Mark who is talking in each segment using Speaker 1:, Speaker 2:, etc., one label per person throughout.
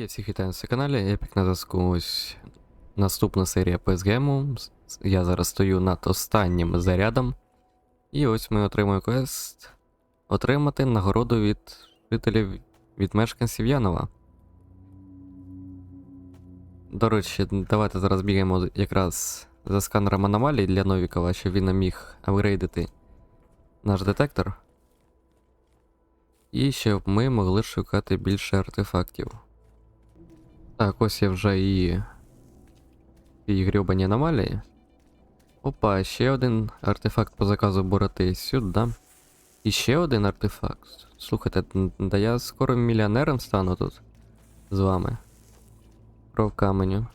Speaker 1: я всіх вітаю на цьому каналі, Епік на зв'язку. Ось наступна серія PSGM. Я зараз стою над останнім зарядом. І ось ми отримуємо квест отримати нагороду від жителів від мешканців Янова. До речі, давайте зараз бігаємо якраз за сканером аномалій для Новікова, щоб він міг апгрейдити наш детектор. І щоб ми могли шукати більше артефактів. Так, ось я вже і. І грьобані аномалії. Опа, ще один артефакт по заказу Бороти сюди. І ще один артефакт. Слухайте, да я скоро мільйонером стану тут з вами. Про каменю.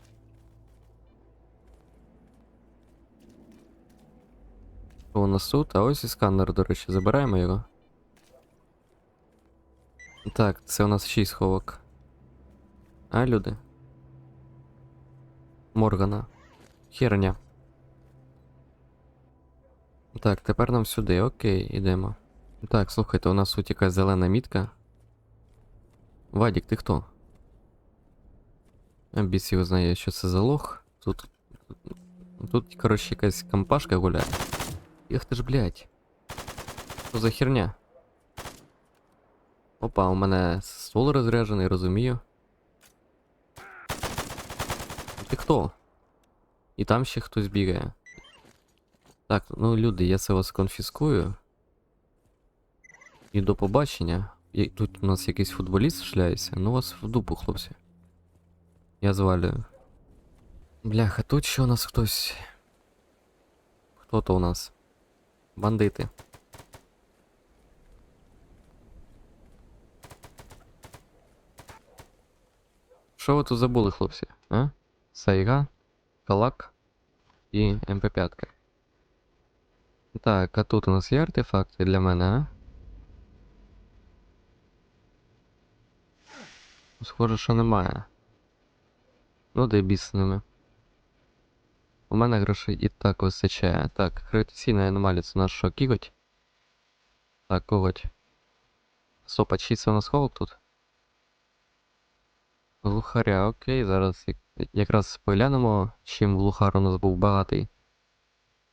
Speaker 1: Що у нас тут? А ось і сканер, до речі, забираємо його. Так, це у нас 6 сховок. А, люди? Моргана. Херня. Так, тепер нам сюди, окей, ідемо. Так, слухайте, у нас тут якась зелена мітка. Вадік, ти хто? А, Біс його знає, що це за лох. Тут. Тут, коротше, якась компашка гуляє. Ех ти ж, блядь. Що за херня? Опа, у мене ствол розряджений, розумію. Ти хто? І там ще хтось бігає. Так, ну люди, я це вас конфіскую. І до побачення. І тут у нас якийсь футболіст шляється, ну вас в дупу, хлопці. Я звалюю. Бляха, тут ще у нас хтось. Хто то у нас? Бандити. Що ви тут забули, хлопці? А? Сайга, Калак і МП5. Так, а тут у нас є артефакти для мене, а? Схоже, що немає. Ну, де біс з ними. У мене грошей і так вистачає. Так, гравітаційна аномалія це наш що, кіготь? Так, коготь. Стоп, а у нас ховок тут? Глухаря, окей, зараз як- якраз поглянемо, чим глухар у нас був багатий.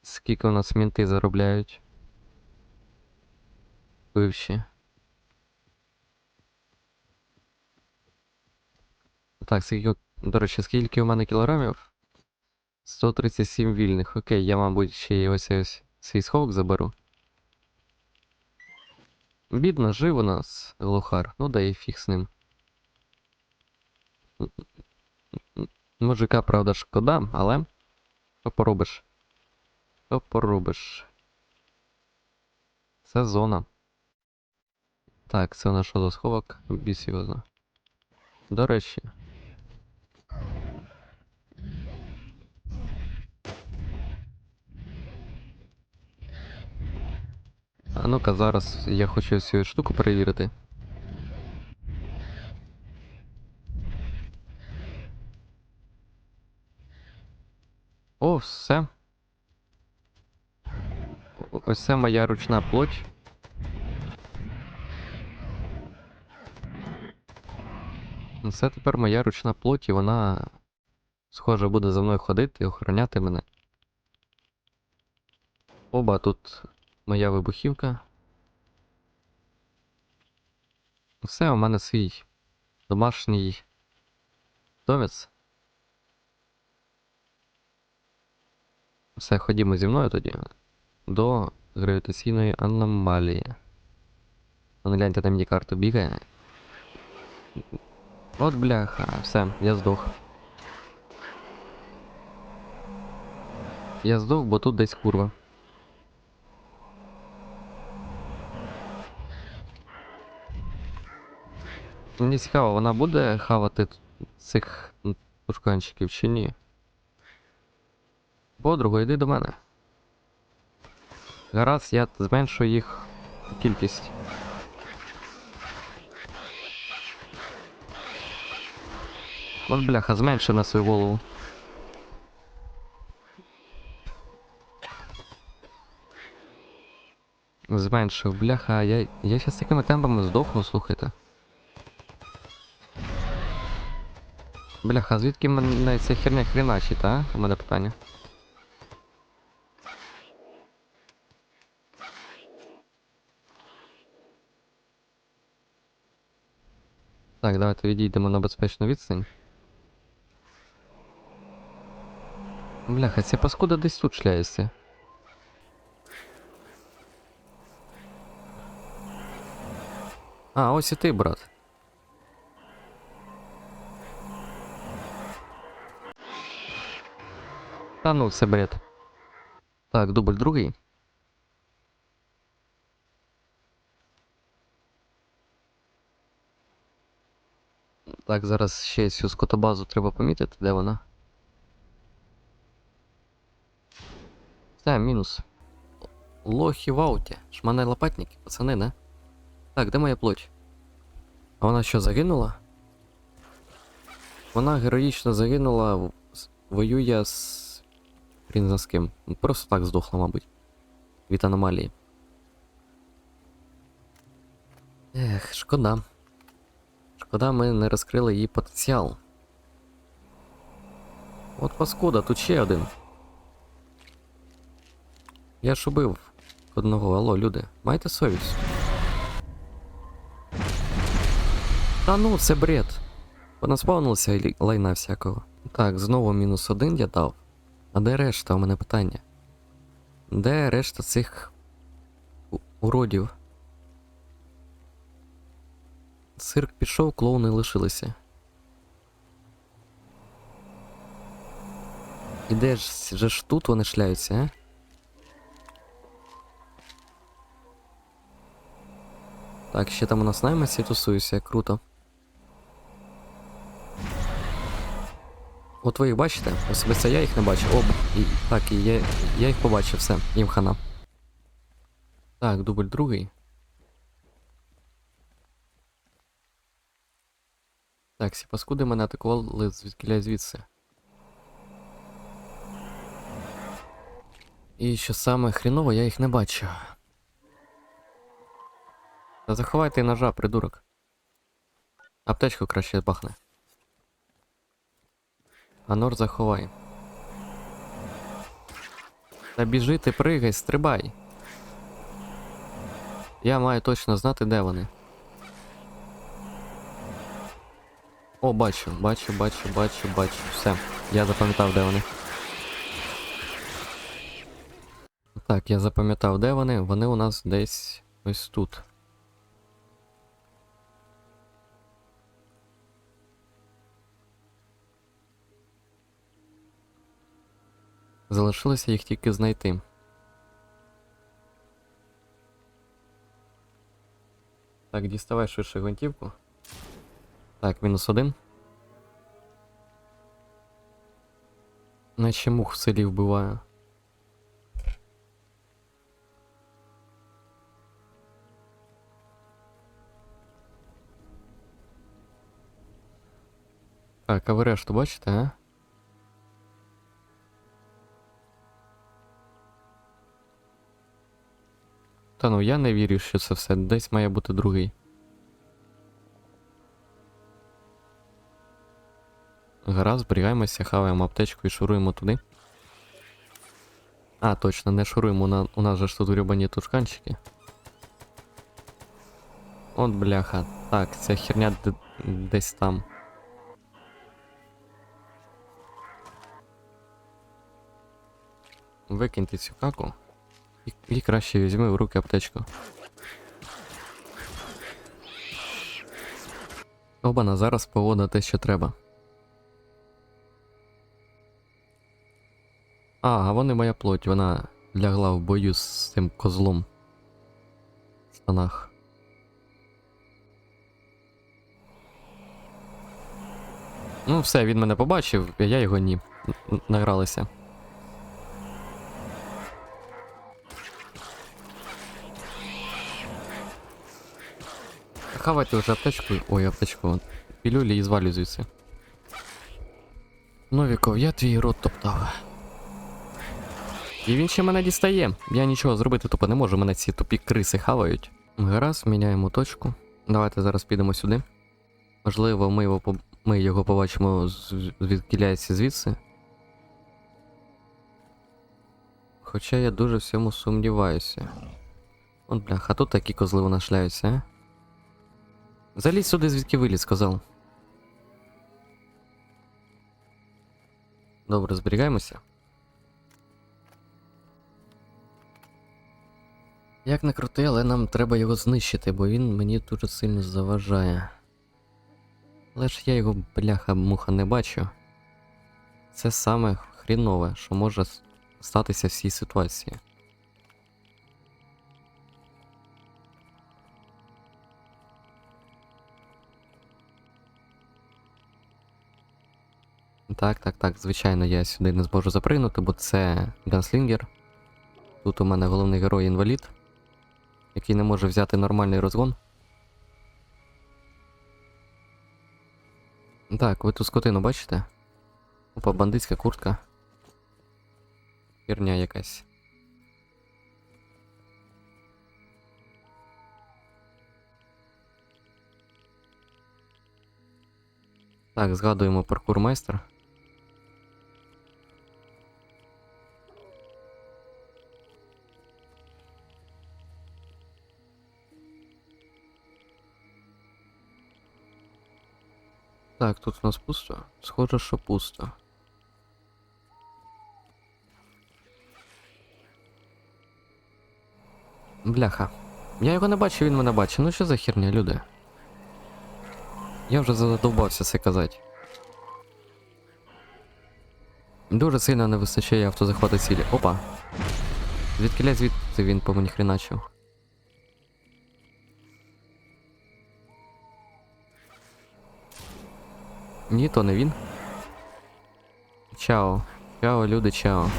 Speaker 1: Скільки у нас мінти заробляють. Бивші. Так, скільки, до речі, скільки у мене кілограмів? 137 вільних. Окей, я, мабуть, ще й ось ось свій сховок заберу. Бідно, жив у нас глухар. Ну да і фіг з ним. Мужика, правда, шкода, але. Що поробиш? Що поробиш? Це зона. Так, це наш за сховок? Біс. До речі. А ну-ка зараз я хочу цю штуку перевірити. Все. Ось це моя ручна плоть. Це тепер моя ручна плоть, і вона, схоже, буде за мною ходити і охороняти мене. Оба тут моя вибухівка. Все, у мене свій домашній домець. Все, ходімо зі мною тоді до гравітаційної аномалії. Вон гляньте, там мені карту бігає. От бляха, все, я здох. Я здох, бо тут десь курва. Мені цікаво, вона буде хавати цих м, тушканчиків чи ні? Подруга, йди до мене. Гаразд, я зменшу їх кількість. От бляха, зменши на свою голову. Зменшив, бляха, я, я щас такими темпами здохну, слухайте. Бляха, звідки мене ця херня хріначить, а? У мене питання. Так, давайте відійдемо на безпечну відстань. Бляха, ця паскуда десь тут шляється. А, ось і ти, брат. Та ну, це бред. Так, дубль другий. Так, зараз ще цю скотобазу треба помітити, де вона. Все, мінус. Лохи в ауті. Шмане лопатники, пацани, не? Так, де моя плоть? А вона що, загинула? Вона героїчно загинула, воює з. Хрін за з ким. Ну, Просто так здохла, мабуть. Від аномалії. Ех, шкода. Шкода, ми не розкрили її потенціал. От паскуда, тут ще один. Я ж убив одного, алло, люди, майте совість. Та ну, це бред. Понаспавнилося лайна всякого. Так, знову мінус один я дав. А де решта? У мене питання. Де решта цих уродів? Цирк пішов, клоуни лишилися. І де ж, же ж тут вони шляються, а? Так, ще там у нас наймиці тусуються, круто. От ви їх бачите? Особисто я їх не бачу. Об, і, так, і я, я їх побачив, все, їм хана. Так, дубль другий. Так, всі паскуди мене атакували звідкіля звідси. І що саме хріново, я їх не бачу. Та заховайте ножа, придурок. Аптечку краще бахне. А нор заховай. Та біжи ти пригай, стрибай. Я маю точно знати, де вони. О, бачу, бачу, бачу, бачу, бачу. Все, я запам'ятав, де вони. Так, я запам'ятав, де вони. Вони у нас десь ось тут. Залишилося їх тільки знайти. Так, діставай швидше гвинтівку. Так, мінус один. Наче мух в селі вбиваю. Так, а ви решту бачите, а? Та ну я не вірю, що це все. Десь має бути другий. Гаразд, зберігаємося, хаваємо аптечку і шуруємо туди. А, точно, не шуруємо, на, у нас же ж тут грюбані тушканчики. От бляха. Так, ця херня десь там. Викиньте цю каку. І, і краще візьми в руки аптечку. Обана, зараз погода те, що треба. А, а вони моя плоть, вона лягла в бою з цим козлом. В штанах. Ну, все, він мене побачив, а я його ні. Награлися. Хавайте вже аптечку. Ой, аптечку. Пілюлі і звалю звідси. Новіков, я твій рот топтав. І він ще мене дістає. Я нічого зробити тупо не можу, мене ці тупі криси хавають. Гаразд, міняємо точку. Давайте зараз підемо сюди. Можливо, ми його Ми його побачимо звідкіляється звідси. Хоча я дуже в цьому сумніваюся. От блях, а тут такі козли нас шляються, а? Залізь сюди, звідки виліз, сказав. Добре, зберігаємося. Як не крути, але нам треба його знищити, бо він мені дуже сильно заважає. Але ж я його бляха муха не бачу. Це саме хрінове, що може статися в цій ситуації. Так, так, так, звичайно, я сюди не зможу запригнути, бо це ганслінгер. Тут у мене головний герой інвалід, який не може взяти нормальний розгон. Так, ви ту скотину бачите? Опа, бандитська куртка. Херня якась. Так, згадуємо паркур майстер. Так, тут у нас пусто. Схоже, що пусто. Бляха. Я його не бачу, він мене бачить. Ну що за херня, люди? Я вже задовбався це казати. Дуже сильно не вистачає автозахвату цілі. Опа. Звідкиля звідти він по мені хреначив. Ні, то не він. Чао. Чао, люди, чао.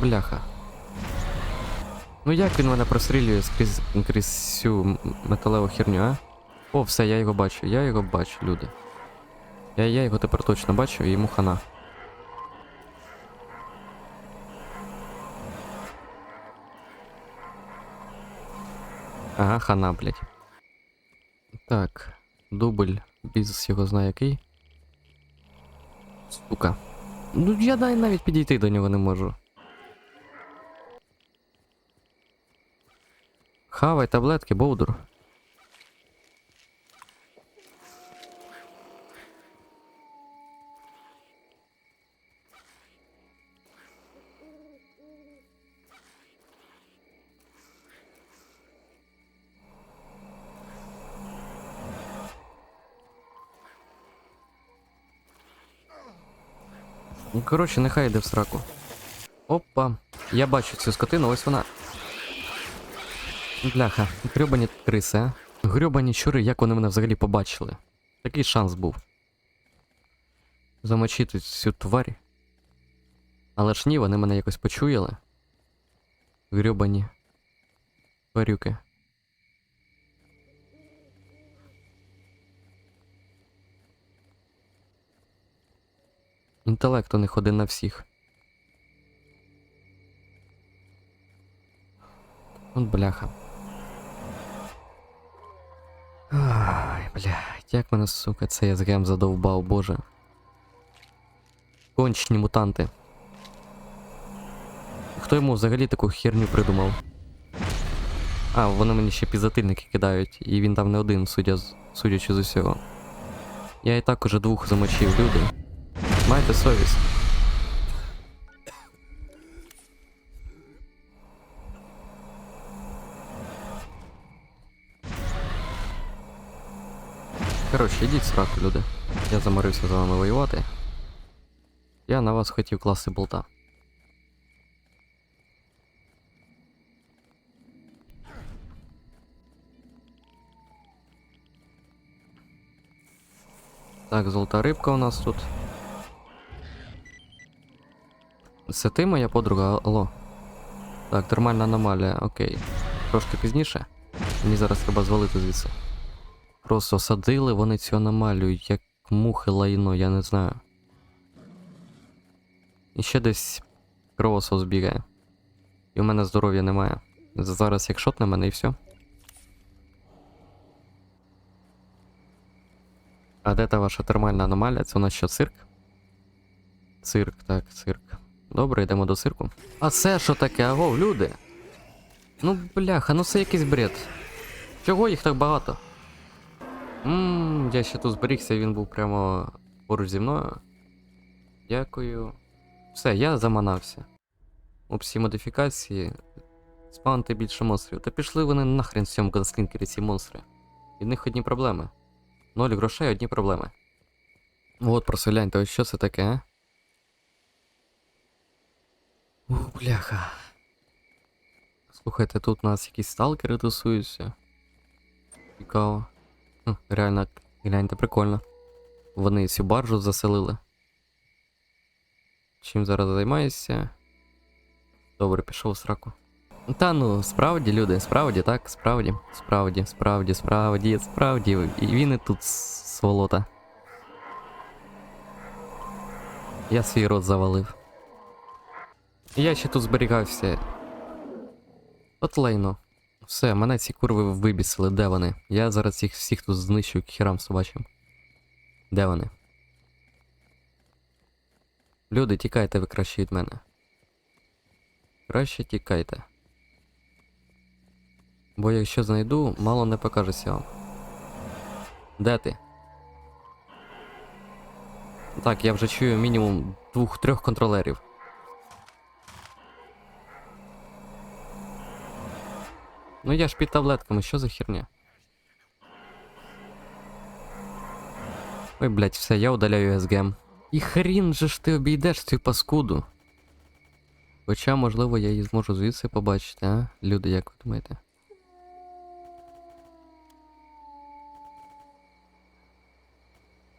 Speaker 1: Бляха. Ну як він мене прострілює скрізь, крізь цю металеву херню, а? О, все, я його бачу, я його бачу, люди. Я, я його тепер точно бачу, і йому хана. Ага, хана, блядь. Так, дубль, бізнес його знає який. Сука. Ну я навіть підійти до нього не можу. Хавай таблетки, Боудур. Коротше, нехай йде в сраку. Опа. Я бачу цю скотину, ось вона. Бляха, грьобані криси, а? Грьобані щури, як вони мене взагалі побачили. Такий шанс був. Замочити цю тварь. Але ж ні, вони мене якось почуяли. Грьобані. Тварюки. Інтелект у них один на всіх. От бляха. Ай, блядь, як мене, сука, цей СГМ задовбав, боже. Кончені мутанти. Хто йому взагалі таку херню придумав? А, вони мені ще підзатильники кидають, і він там не один, судя судячи з усього. Я і так уже двох замочив, люди. Майте совість. Коротше, йдіть в сраку, люди. Я заморився з вами воювати. Я на вас хотів класти болта. Так, золота рибка у нас тут. Це ти моя подруга, алло. Так, термальна аномалія, окей. Трошки пізніше. Мені зараз треба звалити звідси. Просто садили вони цю аномалію, як мухи лайно, я не знаю. І ще десь кровосос бігає. І в мене здоров'я немає. Зараз як шотне мене і все. А де та ваша термальна аномалія? Це у нас що, цирк? Цирк, так, цирк. Добре, йдемо до цирку. А це що таке? Аго, люди? Ну, бляха, ну це якийсь бред. Чого їх так багато? Ммм, я ще тут зберігся, він був прямо поруч зі мною. Дякую. Все, я заманався. У модифікації спавнити більше монстрів. Та пішли вони нахрен в цьому ганслінкері, ці монстри. Від них одні проблеми. Ноль грошей, одні проблеми. От просто гляньте, ось що це таке, а? О, бляха. Слухайте, тут у нас якісь сталкери тусуються. Цікаво. Хм, реально, гляньте, прикольно. Вони цю баржу заселили. Чим зараз займаєшся? Добре, пішов в сраку. Та ну, справді, люди, справді, так, справді, справді, справді, справді, справді. І він і тут сволота. Я свій рот завалив. Я ще тут зберігався. От лайно. Все, мене ці курви вибісили, де вони? Я зараз їх всіх тут знищу к хірам собачим. Де вони? Люди, тікайте ви краще від мене. Краще тікайте. Бо якщо знайду, мало не покажеться вам. Де ти? Так, я вже чую мінімум двох-трьох контролерів. Ну я ж під таблетками, що за херня? Ой, блядь, все, я удаляю СГМ. І хрін же ж ти обійдеш цю паскуду. Хоча, можливо, я її зможу звідси побачити, а? Люди, як ви думаєте?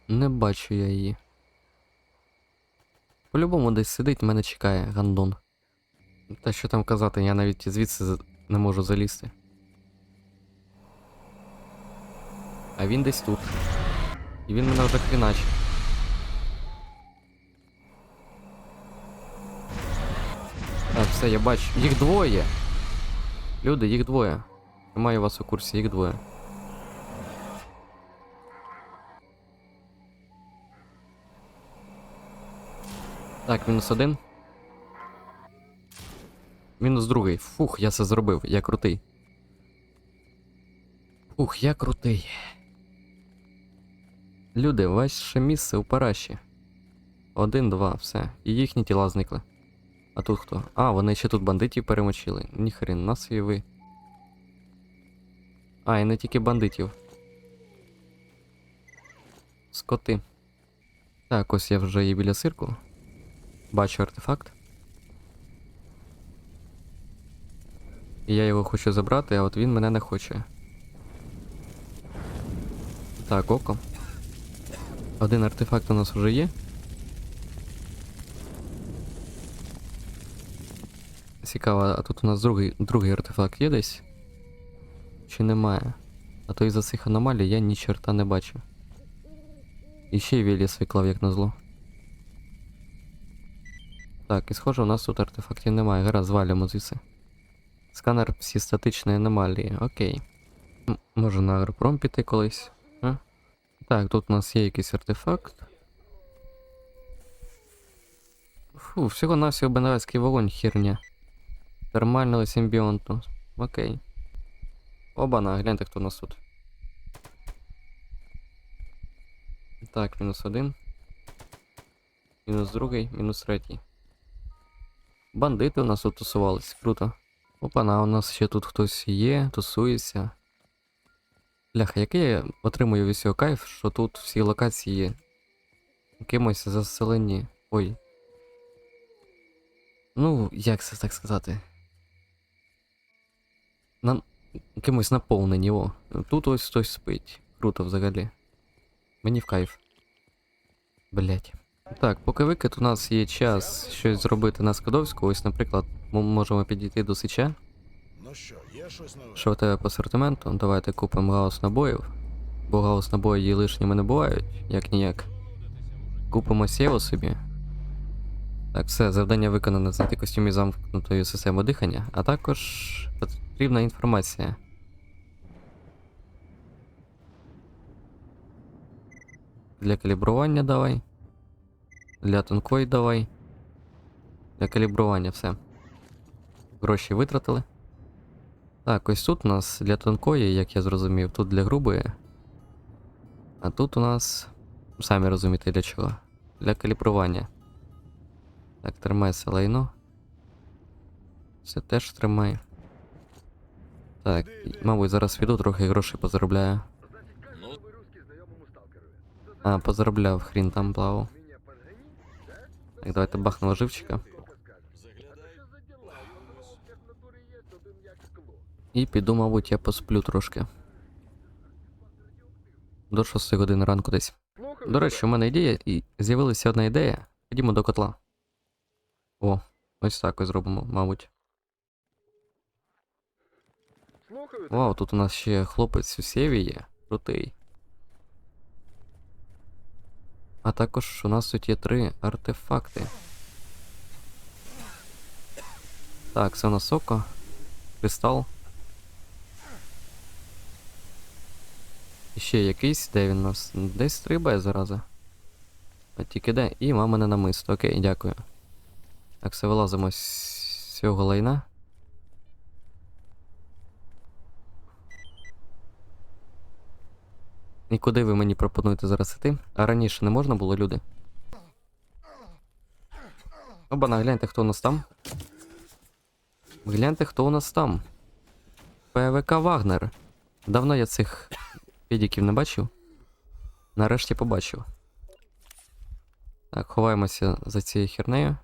Speaker 1: Не бачу я її. По-любому десь сидить, мене чекає гандон. Та що там казати, я навіть звідси не можу залізти. А він десь тут. І він мене вже хріначить. Так, все, я бачу. Їх двоє. Люди, їх двоє. Я маю вас у курсі, їх двоє. Так, мінус один. Мінус другий. Фух, я це зробив. Я крутий. Фух, я крутий. Люди, ваше місце у параші. Один, два, все. І їхні тіла зникли. А тут хто? А, вони ще тут бандитів перемочили. Ніхрена собі ви. А, і не тільки бандитів. Скоти. Так, ось я вже є біля цирку. Бачу артефакт. І я його хочу забрати, а от він мене не хоче. Так, око. Один артефакт у нас вже є. Цікаво, а тут у нас другий, другий артефакт є десь? Чи немає? А то із-за цих аномалій я ні черта не бачу. І ще й Веліс виклав, як назло. Так, і схоже, у нас тут артефактів немає. Гаразд, звалюємо звідси. Сканер всі статичні аномалії, окей. Може на агропром піти колись? Так, тут у нас є якийсь артефакт. Фу, всього навсього беневецький вогонь херня. Термального симбіонту. Окей. Оба-на, гляньте, хто у нас тут. Так, мінус один. Мінус другий, мінус третій. Бандити у нас тут тусувались, круто. Опана, у нас ще тут хтось є, тусується. Бляха, який я отримую від цього кайф, що тут всі локації кимось заселені. Ой. Ну, як це так сказати? На... Кимось наповнені, о. Тут ось хтось спить. Круто взагалі. Мені в кайф. Блять. Так, поки викид у нас є час щось зробити на Скадовську, ось, наприклад, ми можемо підійти до Сича.
Speaker 2: Ну що?
Speaker 1: Що в тебе по асортименту? Давайте купимо гаус набоїв. Бо гаус набої лишніми не бувають, як ніяк. Купимо сєво собі. Так, все, завдання виконане знайти костюмі замкнутої системи дихання, а також Потрібна інформація. Для калібрування давай. Для тонкої давай. Для калібрування все. Гроші витратили. Так, ось тут у нас для тонкої, як я зрозумів, тут для грубої. А тут у нас. Самі розумієте для чого. Для калібрування. Так, тримай це лайно. Це теж тримай. Так, мабуть, зараз піду трохи грошей позаробляю. А, позаробляв, хрін там плавав. Так, давайте бахнемо живчика. І піду, мабуть, я посплю трошки. До 6 години ранку десь. До речі, у мене ідея, і з'явилася одна ідея. Ходімо до котла. О, ось так ось зробимо, мабуть. Вау, тут у нас ще хлопець у сєві є. Крутий. А також у нас тут є три артефакти. Так, це у нас око, кристал. Ще якийсь, де він нас? Десь стрибає зараза. А тільки де? І мамине намисто. Окей, дякую. Так, все вилазимо з цього лайна. І куди ви мені пропонуєте зараз іти? А раніше не можна було, люди? Оба, гляньте, хто у нас там. Гляньте, хто у нас там. ПВК Вагнер. Давно я цих підіків не бачив. Нарешті побачив. Так, ховаємося за цією хернею.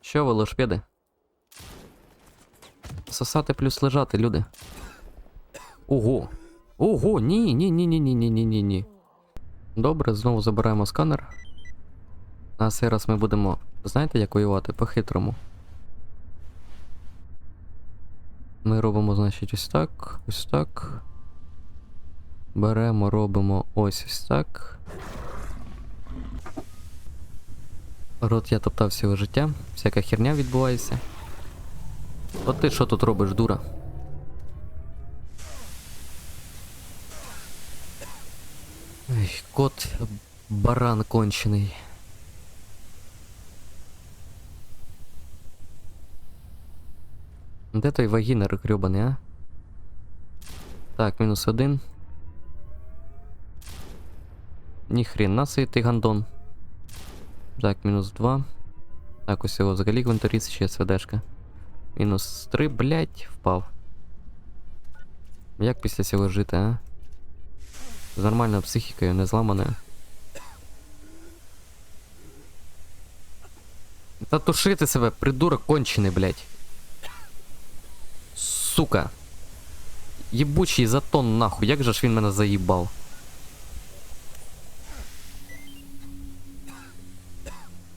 Speaker 1: Що ви? Сосати плюс лежати, люди. Ого. Ого, ні, ні, ні, ні, ні, ні, ні, ні. Добре, знову забираємо сканер. А цей раз ми будемо, знаєте, як воювати? По-хитрому. Ми робимо, значить, ось так, ось так. Беремо, робимо ось ось так. Рот я топтав всього життя, всяка херня відбувається. От ти що тут робиш, дура? Ой, кот баран кончений. Де той вагінер грьобаний, а? Так, мінус один. Ніхрена собі ти гандон. Так, мінус 2. Так, ось його взагалі гвинтарі ще СВДшка. Мінус 3, блять, впав. Як після цього жити, а? З нормальною психікою, не зламаною. Та тушити себе, придурок кончений, блять. Сука. Єбучий затон нахуй, як же ж він мене заїбав.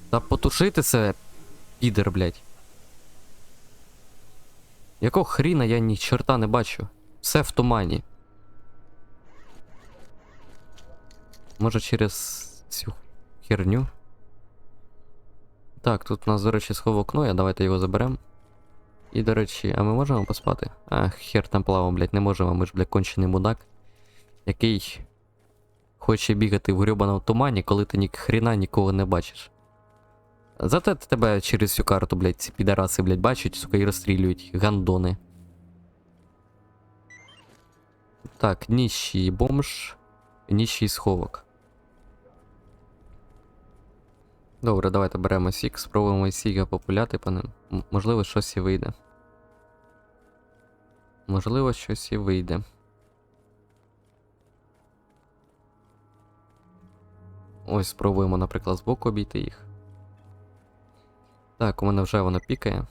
Speaker 1: Та потушити себе, підер, блядь. Якого хріна я ні чорта не бачу? Все в тумані. Може через цю херню? Так, тут у нас, до речі, сховок Ноя, давайте його заберемо. І, до речі, а ми можемо поспати? А, хер там плавав, блядь, не можемо, ми ж, блядь, кончений мудак, який хоче бігати в грьобаному тумані, коли ти ні хрена нікого не бачиш. Зате тебе через всю карту, блядь, ці підараси, блядь, бачать, сука, і розстрілюють. Гандони. Так, ніщий бомж, ніщий сховок. Добре, давайте беремо сік, спробуємо сіга популяти по ним. Можливо, щось і вийде. Можливо, щось і вийде. Ось спробуємо, наприклад, збоку обійти їх. Так, у мене вже воно пікає.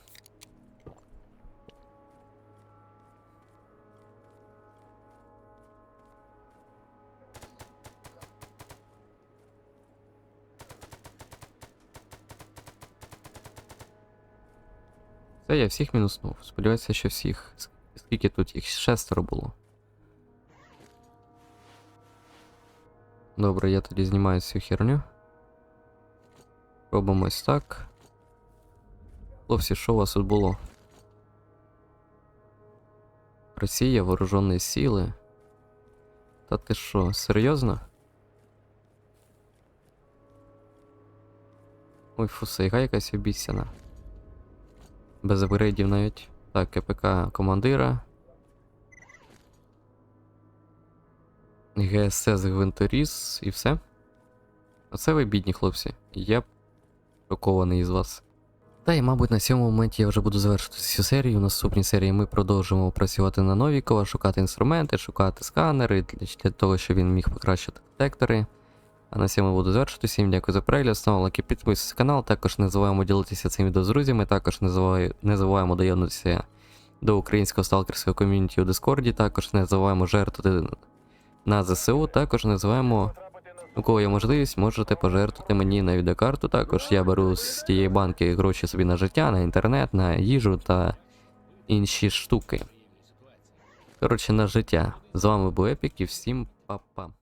Speaker 1: Я всіх мінуснув. Сподіваюся, що всіх. Скільки тут їх? Шестеро було. Добре, я тоді знімаю цю херню. Робимо ось так. Хлопці, що у вас тут було? Росія, вооружені сили. Та ти що, серйозно? Ой, фуса, яка якась обіцяна. Без апгрейдів навіть. Так, КПК командира. ГСС Гвинторіз і все. Оце ви бідні хлопці. Я шокований із вас. Та і, мабуть, на цьому моменті я вже буду завершити цю серію. В наступній серії ми продовжимо працювати на Новікова, шукати інструменти, шукати сканери для того, щоб він міг покращити детектори. А на цьому буду завершити. Всім дякую за перегляд. Ставимо лайки, підписуйтесь на канал. Також не забуваємо ділитися цим відео з друзями. Також не забувай- не забуваємо доєднатися до українського сталкерського ком'юніті у Дискорді. Також не забуваємо жертвувати на ЗСУ. Також не забуваємо, у кого є можливість, можете пожертвувати мені на відеокарту. Також я беру з тієї банки гроші собі на життя, на інтернет, на їжу та інші штуки. Коротше, на життя. З вами був Епік і всім па-па.